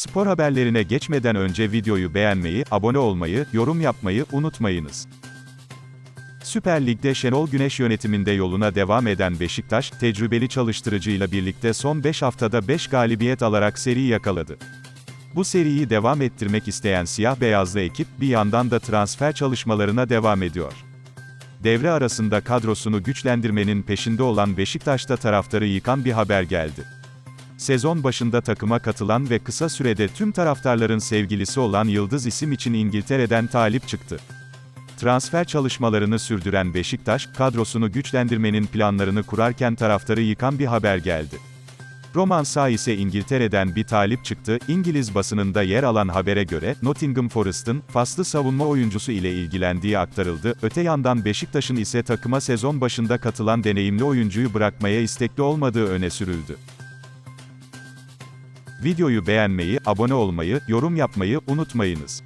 Spor haberlerine geçmeden önce videoyu beğenmeyi, abone olmayı, yorum yapmayı unutmayınız. Süper Lig'de Şenol Güneş yönetiminde yoluna devam eden Beşiktaş, tecrübeli çalıştırıcıyla birlikte son 5 haftada 5 galibiyet alarak seri yakaladı. Bu seriyi devam ettirmek isteyen siyah beyazlı ekip, bir yandan da transfer çalışmalarına devam ediyor. Devre arasında kadrosunu güçlendirmenin peşinde olan Beşiktaş'ta taraftarı yıkan bir haber geldi. Sezon başında takıma katılan ve kısa sürede tüm taraftarların sevgilisi olan Yıldız isim için İngiltere'den talip çıktı. Transfer çalışmalarını sürdüren Beşiktaş, kadrosunu güçlendirmenin planlarını kurarken taraftarı yıkan bir haber geldi. Roman Sağ ise İngiltere'den bir talip çıktı. İngiliz basınında yer alan habere göre, Nottingham Forest'ın, faslı savunma oyuncusu ile ilgilendiği aktarıldı. Öte yandan Beşiktaş'ın ise takıma sezon başında katılan deneyimli oyuncuyu bırakmaya istekli olmadığı öne sürüldü. Videoyu beğenmeyi, abone olmayı, yorum yapmayı unutmayınız.